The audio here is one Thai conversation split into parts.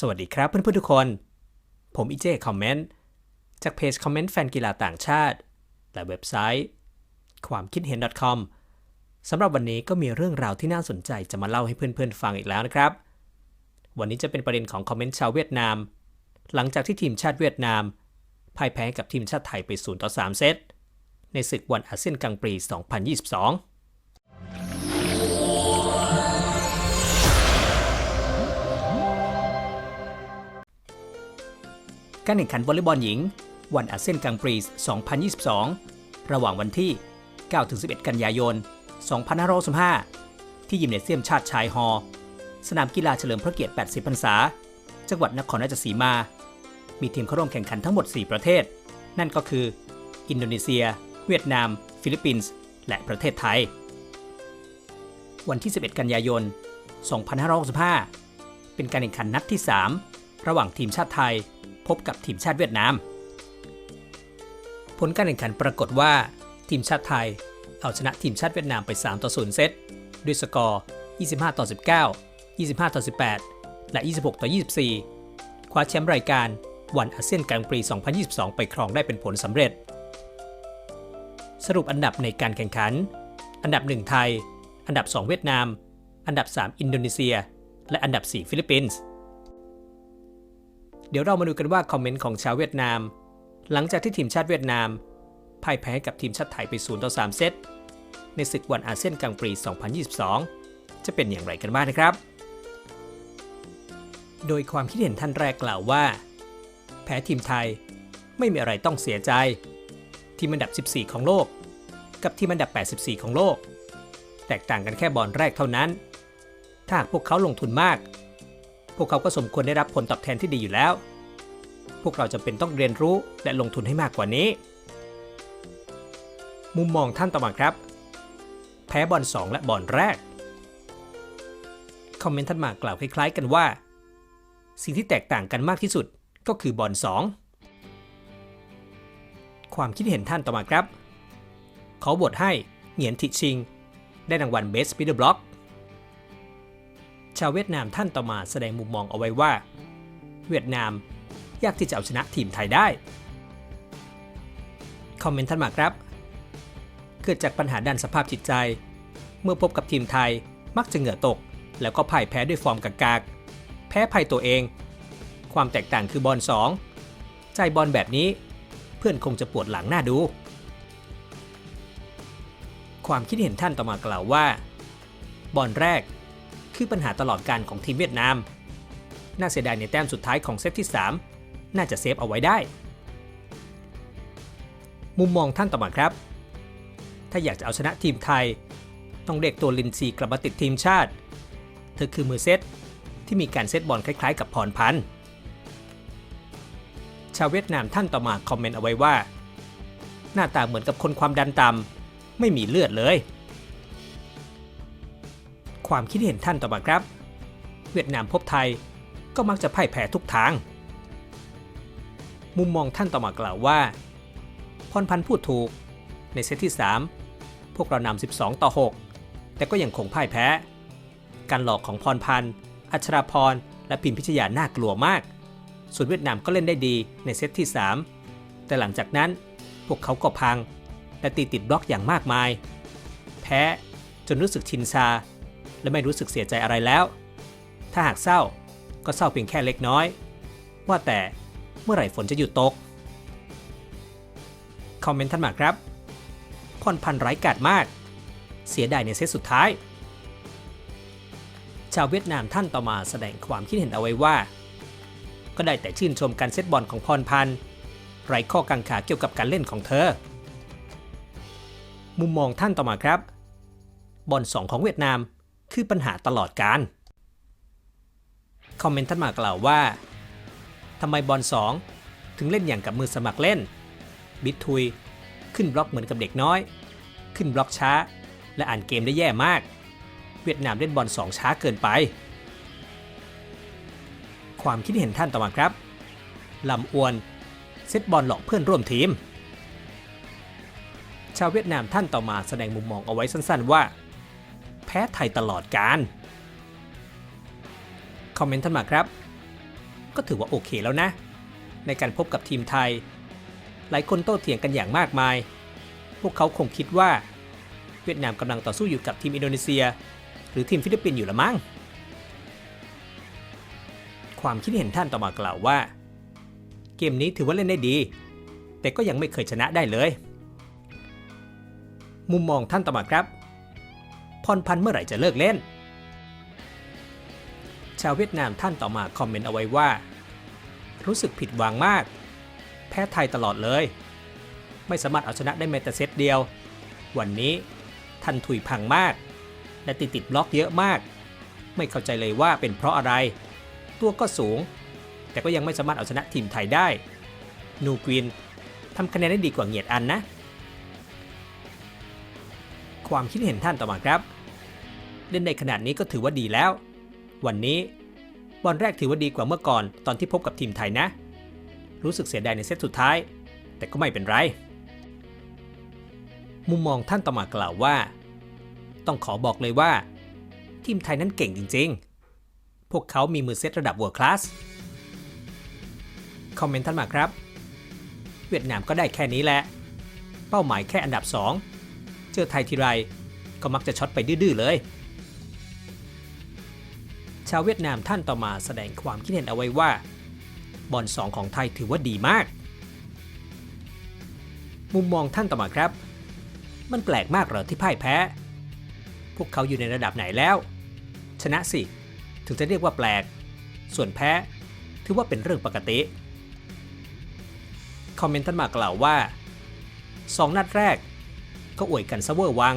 สวัสดีครับเพื่อนๆทุกคน ผมอีเจคอมเมนต์จากเพจคอมเมนต์แฟนกีฬาต่างชาติ และเว็บไซต์ ความคิดเห็น .com สำหรับวันนี้ก็มีเรื่องราวที่น่าสนใจจะมาเล่าให้เพื่อนๆฟังอีกแล้วนะครับ วันนี้จะเป็นประเด็นของคอมเมนต์ชาวเวียดนาม หลังจากที่ทีมชาติเวียดนามพ่ายแพ้กับทีมชาติไทยไป0ต่อ3เซตในศึกวันอาเซียนกังปี 2022 การแข่งขันวอลเลย์บอลหญิง วันอาเซียนกังปรีส 2022 ระหว่างวันที่ 9-11 กันยายน 2565 ที่ยิมเนเซียมชาติชายฮอร์สนามกีฬาเฉลิมพระเกียรติ 80 พรรษา จังหวัดนครราชสีมา มีทีมเข้าร่วมแข่งขันทั้งหมด 4 ประเทศ นั่นก็คือ อินโดนีเซีย เวียดนาม ฟิลิปปินส์ และประเทศไทย วันที่ 11 กันยายน 2565 เป็นการแข่งขันนัดที่ 3 ระหว่างทีมชาติไทย พบกับทีมชาติเวียดนาม ผลการแข่งขันปรากฏว่า ทีมชาติไทย เอาชนะทีมชาติเวียดนามไป 3 ต่อ 0 เซต ด้วยสกอร์ 25 ต่อ 19 25 ต่อ 18 และ 26 ต่อ 24 คว้าแชมป์รายการวันอาเซียนกลางปี 2022 ไปครองได้เป็นผลสำเร็จ สรุปอันดับในการแข่งขัน อันดับ 1 ไทย อันดับ 2 เวียดนาม อันดับ 3 อินโดนีเซีย และอันดับ 4 ฟิลิปปินส์ เดี๋ยวเรามาดูกันว่าคอมเมนต์ของชาวเวียดนาม หลังจากที่ทีมชาติเวียดนามพ่ายแพ้ให้กับทีมชาติไทยไป0ต่อ3เซตในศึกวันอาเซียนกลางปี 2022 จะเป็นอย่างไรกันบ้างนะครับ โดยความคิดเห็นท่านแรกกล่าวว่า แพ้ทีมไทยไม่มีอะไรต้องเสียใจ ทีมอันดับ 14 ของโลก กับทีมอันดับ 84 ของโลก แตกต่างกันแค่บอลแรกเท่านั้น ถ้าหากพวกเขาลงทุนมาก พวกเขาก็สมควรได้รับผลตอบแทนที่ดีอยู่แล้ว พวกเราจำเป็นต้องเรียนรู้และลงทุนให้มากกว่านี้ มุมมองท่านต่อมาครับ แพ้บอล2และบอลแรก คอมเมนต์ท่านมากล่าวคล้ายๆ กันว่า สิ่งที่แตกต่างกันมากที่สุดก็คือบอล2ความคิดเห็นท่านต่อมาครับ เขาบทให้เหงียนทิชิง ได้รางวัล Best Middle Block ชาวเวียดนามท่านต่อมาแสดงมุมมองเอาไว้ว่า เวียดนามยากที่จะเอาชนะทีมไทยได้ คอมเมนต์ท่านมาครับ เกิดจากปัญหาด้านสภาพจิตใจ เมื่อพบกับทีมไทยมักจะเหงื่อตก แล้วก็พ่ายแพ้ด้วยฟอร์มกากๆ แพ้ภัยตัวเอง ความแตกต่างคือบอล2ใจบอลแบบนี้ เพื่อนคงจะปวดหลังหน้าดู ความคิดเห็นท่านต่อมากล่าวว่า บอลแรก คือปัญหาตลอดการของทีมเวียดนาม น่าเสียดายในแต้มสุดท้ายของเซตที่ 3 น่าจะเซฟเอาไว้ได้ มุมมองท่านต่อมาครับ ถ้าอยากจะเอาชนะทีมไทย ต้องเรียกตัวลินซีกลับมาติดทีมชาติ เธอคือมือเซตที่มีการเซตบอลคล้ายๆ กับพรพันธ์ชาวเวียดนามท่านต่อมาคอมเมนต์เอาไว้ว่า หน้าตาเหมือนกับคนความดันต่ำไม่มีเลือดเลย ความคิดเห็นท่านต่อมาครับ เวียดนามพบไทยก็มักจะพ่ายแพ้ทุกทาง มุมมองท่านต่อมากล่าวว่า พรพันธ์พูดถูก ในเซตที่ 3 พวกเรานำ 12 ต่อ 6 แต่ก็ยังคงพ่ายแพ้ การหลอกของพรพันธ์ อัชราพร และพิมพิชยาน่ากลัวมาก ส่วนเวียดนามก็เล่นได้ดีในเซตที่ 3 แต่หลังจากนั้นพวกเขาก็พัง และตีติดบล็อกอย่างมากมาย แพ้จนรู้สึกชินชา และไม่รู้สึกเสียใจอะไรแล้ว ถ้าหากเศร้าก็เศร้าเพียงแค่เล็กน้อย ว่าแต่เมื่อไหร่ฝนจะหยุดตก คอมเมนต์ท่านมาครับพรพันธ์ไร้กาดมาก เสียดายในเซตสุดท้าย ชาวเวียดนามท่านต่อมาแสดงความคิดเห็นเอาไว้ว่า ก็ได้แต่ชื่นชมการเซตบอลของพรพันธ์ไร้ข้อกังขาเกี่ยวกับการเล่นของเธอ มุมมองท่านต่อมาครับ บอลสองของเวียดนาม คือปัญหาตลอดการ คอมเมนต์ท่านมากล่าวว่าทำไมบอลสองถึงเล่นอย่างกับมือสมัครเล่น บิดทุย ขึ้นบล็อกเหมือนกับเด็กน้อย ขึ้นบล็อกช้า และอ่านเกมได้แย่มาก เวียดนามเล่นบอลสองช้าเกินไป ความคิดเห็นท่านต่อมาครับลำอวน เซตบอลหลอกเพื่อนร่วมทีม ชาวเวียดนามท่านต่อมาแสดงมุมมองเอาไว้สั้นๆว่า แพ้ไทยตลอดการ คอมเมนต์ท่านมาครับ ก็ถือว่าโอเคแล้วนะ ในการพบกับทีมไทย หลายคนโต้เถียงกันอย่างมากมาย พวกเขาคงคิดว่า เวียดนามกำลังต่อสู้อยู่กับทีมอินโดนีเซีย หรือทีมฟิลิปปินส์อยู่ละมั้ง ความคิดเห็นท่านต่อมากล่าวว่า เกมนี้ถือว่าเล่นได้ดี แต่ก็ยังไม่เคยชนะได้เลยมุมมองท่านต่อมาครับ พรพันธ์เมื่อไหร่จะเลิกเล่น ชาวเวียดนามท่านต่อมาคอมเมนต์เอาไว้ว่า รู้สึกผิดหวังมาก แพ้ไทยตลอดเลย ไม่สามารถเอาชนะได้แม้แต่เซตเดียว วันนี้ท่านถุยพังมาก และติดติดบล็อกเยอะมาก ไม่เข้าใจเลยว่าเป็นเพราะอะไร ตัวก็สูง แต่ก็ยังไม่สามารถเอาชนะทีมไทยได้ นูกวินทำคะแนนได้ดีกว่าเงียดอันนะ ความคิดเห็นท่านต่อมาครับ เล่นในขนาดนี้ก็ถือว่าดีแล้ว วันนี้บอลแรกถือว่าดีกว่าเมื่อก่อนตอนที่พบกับทีมไทยนะ รู้สึกเสียดายในเซตสุดท้าย แต่ก็ไม่เป็นไร มุมมองท่านต่อมากล่าวว่า ต้องขอบอกเลยว่า ทีมไทยนั้นเก่งจริง ๆ พวกเขามีมือเซตระดับ world class คอมเมนต์ท่านมาครับ เวียดนามก็ได้แค่นี้แหละ เป้าหมายแค่อันดับ 2 เจอไทยทีไรก็มักจะช็อตไปดื้อๆเลย ชาวเวียดนามท่านต่อมาแสดงความคิดเห็นเอาไว้ว่า บอลสองของไทยถือว่าดีมาก มุมมองท่านต่อมาครับ มันแปลกมากเหรอที่พ่ายแพ้ พวกเขาอยู่ในระดับไหนแล้ว ชนะสิ ถึงจะเรียกว่าแปลก ส่วนแพ้ ถือว่าเป็นเรื่องปกติ คอมเมนต์ท่านมากล่าวว่าสองนัดแรก ก็อวยกันซะเวอร์วัง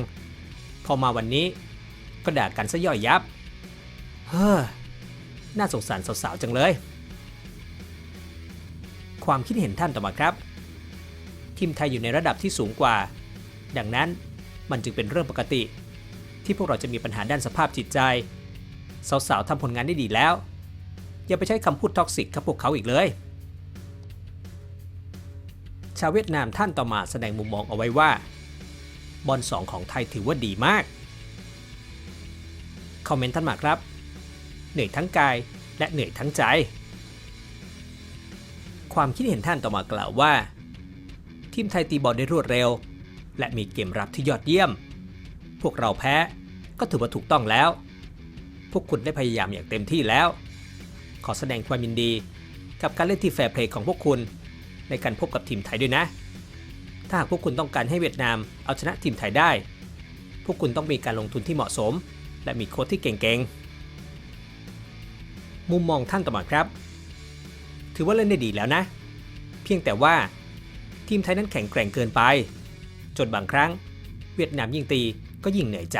พอมาวันนี้ก็ด่ากันซะย่อยยับ เฮ้อ น่าสงสารสาวๆจังเลย ความคิดเห็นท่านต่อมาครับ ทีมไทยอยู่ในระดับที่สูงกว่า ดังนั้นมันจึงเป็นเรื่องปกติ ที่พวกเราจะมีปัญหาด้านสภาพจิตใจ สาวๆทำผลงานได้ดีแล้ว อย่าไปใช้คำพูดท็อกซิกกับพวกเขาอีกเลย ชาวเวียดนามท่านต่อมาแสดงมุมมองเอาไว้ว่า บอลสองของไทยถือว่าดีมาก คอมเมนต์ท่านมาครับ เหนื่อยทั้งกาย และเหนื่อยทั้งใจ ความคิดเห็นท่านต่อมากล่าวว่า ทีมไทยตีบอลได้รวดเร็ว และมีเกมรับที่ยอดเยี่ยม พวกเราแพ้ก็ถือว่าถูกต้องแล้ว พวกคุณได้พยายามอย่างเต็มที่แล้ว ขอแสดงความยินดีกับการเล่นที่แฟร์เพลย์ของพวกคุณในการพบกับทีมไทยด้วยนะ ถ้าหากพวกคุณต้องการให้เวียดนามเอาชนะทีมไทยได้ พวกคุณต้องมีการลงทุนที่เหมาะสม และมีโค้ชที่เก่งๆ มุมมองท่านต่อมาครับ ถือว่าเล่นได้ดีแล้วนะ เพียงแต่ว่าทีมไทยนั้นแข็งแกร่งเกินไป จนบางครั้ง เวียดนามยิ่งตีก็ยิ่งเหนื่อยใจ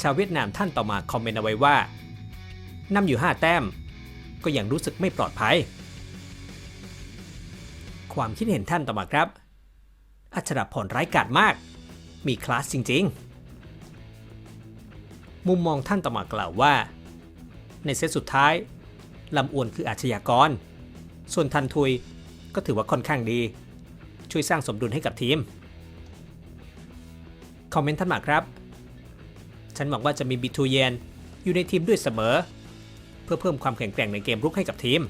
ชาวเวียดนามท่านต่อมาคอมเมนต์เอาไว้ว่านำอยู่ 5 แต้ม ก็ยังรู้สึกไม่ปลอดภัย ความคิดเห็นท่านต่อมาครับ อัชรพรร้ายกาจมาก มีคลาสจริง ๆ มุมมองท่านต่อมากล่าวว่า ในเซตสุดท้ายลำอวนคืออาชญากร ส่วนทันทุยก็ถือว่าค่อนข้างดี ช่วยสร้างสมดุลให้กับทีม คอมเมนต์ท่านมาครับ ฉันหวังว่าจะมีบิทูเยนอยู่ในทีมด้วยเสมอ เพื่อเพิ่มความแข็งแกร่งในเกมรุกให้กับทีม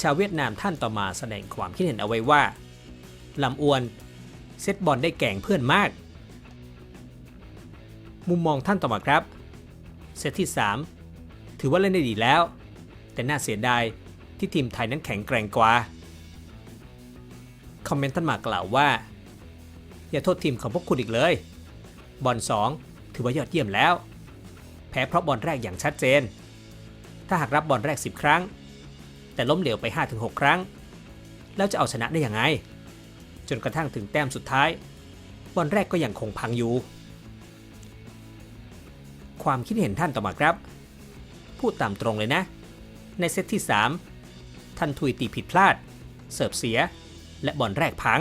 ชาวเวียดนามท่านต่อมาแสดงความคิดเห็นเอาไว้ว่าลำอวนเซตบอลได้แก่งเพื่อนมาก มุมมองท่านต่อมาครับ เซตที่ 3 ถือว่าเล่นได้ดีแล้ว แต่น่าเสียดายที่ทีมไทยนั้นแข็งแกร่งกว่า คอมเมนต์ท่านมากล่าวว่า อย่าโทษทีมของพวกคุณอีกเลย บอล2 ถือว่ายอดเยี่ยมแล้ว แพ้เพราะบอลแรกอย่างชัดเจน ถ้าหากรับบอลแรก 10 ครั้ง แต่ล้มเหลวไป 5-6 ครั้ง แล้วจะเอาชนะได้ยังไง จนกระทั่งถึงแต้มสุดท้าย บอลแรกก็ยังคงพังอยู่ ความคิดเห็นท่านต่อมาครับ พูดตามตรงเลยนะ ในเซตที่ 3 ท่านทุยตีผิดพลาด เสิร์ฟเสีย และบอลแรกพัง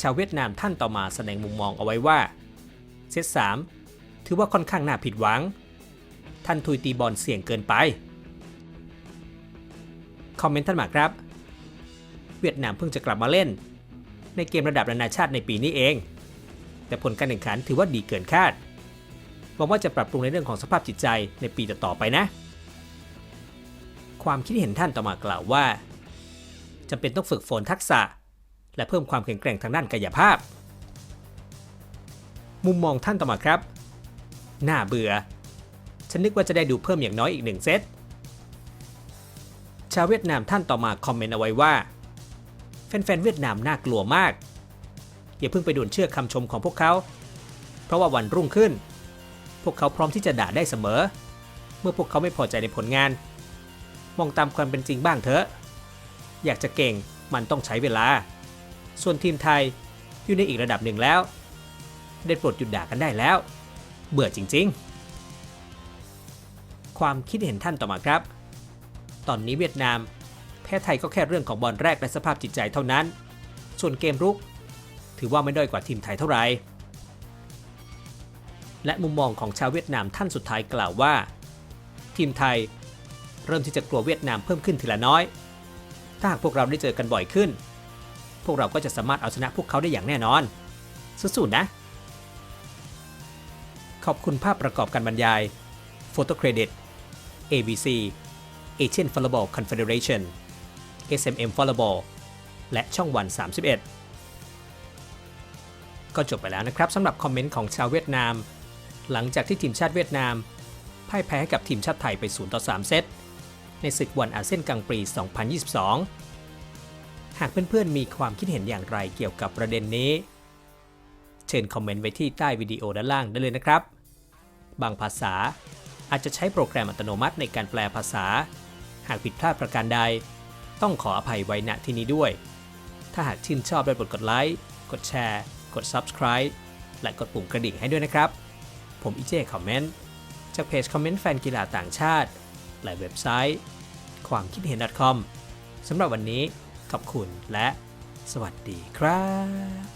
ชาวเวียดนามท่านต่อมาแสดงมุมมองเอาไว้ว่าเซต3ถือว่าค่อนข้างน่าผิดหวัง ท่านทุยตีบอลเสี่ยงเกินไป คอมเมนต์ท่านมาครับ เวียดนามเพิ่งจะกลับมาเล่น ในเกมระดับนานาชาติในปีนี้เอง แต่ผลการแข่งขันถือว่าดีเกินคาด หวังว่าจะปรับปรุงในเรื่องของสภาพจิตใจในปีต่อๆไปนะ ความคิดเห็นท่านต่อมากล่าวว่าจำเป็นต้องฝึกฝนทักษะ และเพิ่มความแข็งแกร่งทางด้านกายภาพ มุมมองท่านต่อมาครับ น่าเบื่อ ฉันนึกว่าจะได้ดูเพิ่มอย่างน้อยอีกหนึ่งเซต ชาวเวียดนามท่านต่อมาคอมเมนต์เอาไว้ว่า แฟนๆเวียดนามน่ากลัวมาก อย่าเพิ่งไปด่วนเชื่อคำชมของพวกเขา เพราะว่าวันรุ่งขึ้น พวกเขาพร้อมที่จะด่าได้เสมอ เมื่อพวกเขาไม่พอใจในผลงาน มองตามความเป็นจริงบ้างเถอะ อยากจะเก่งมันต้องใช้เวลา ส่วนทีมไทยอยู่ในอีกระดับหนึ่งแล้ว ได้ปรดหยุดด่ากันได้แล้ว เบื่อจริง ๆ ความคิดเห็นท่านต่อมาครับ ตอนนี้เวียดนาม แพ้ไทยก็แค่เรื่องของบอลแรกและสภาพจิตใจเท่านั้น ส่วนเกมรุก ถือว่าไม่ด้อยกว่าทีมไทยเท่าไหร่ และมุมมองของชาวเวียดนามท่านสุดท้ายกล่าวว่า ทีมไทยเริ่มที่จะกลัวเวียดนามเพิ่มขึ้นทีละน้อย ถ้าหากพวกเราได้เจอกันบ่อยขึ้น พวกเราก็จะสามารถเอาชนะพวกเขาได้อย่างแน่นอน สู้ๆนะ ขอบคุณภาพประกอบการบรรยาย Photo Credit ABC Asian Volleyball Confederation SMM Volleyball และช่องวัน 31 ก็จบไปแล้วนะครับสำหรับคอมเมนต์ของชาวเวียดนาม หลังจากที่ทีมชาติเวียดนามพ่ายแพ้กับทีมชาติไทยไป 0 ต่อ 3 เซต ในศึกวันอาเซียนกลางปี 2022 หากเพื่อนๆมีความคิดเห็นอย่างไรเกี่ยวกับประเด็นนี้ เชิญคอมเมนต์ไว้ที่ใต้วิดีโอด้านล่างได้เลยนะครับ บางภาษาอาจจะใช้โปรแกรมอัตโนมัติในการแปลภาษา หากผิดพลาดประการใด ต้องขออภัยไว้ณที่นี้ด้วย ถ้าหากชื่นชอบได้โปรดกดไลค์ กดแชร์ กด Subscribe และกดปุ่มกระดิ่งให้ด้วยนะครับ ผมอีเจคอมเมนต์จากเพจคอมเมนต์แฟนกีฬาต่างชาติ หลายเว็บไซต์ ความคิดเห็น .com สำหรับวันนี้ขอบคุณและสวัสดีครับ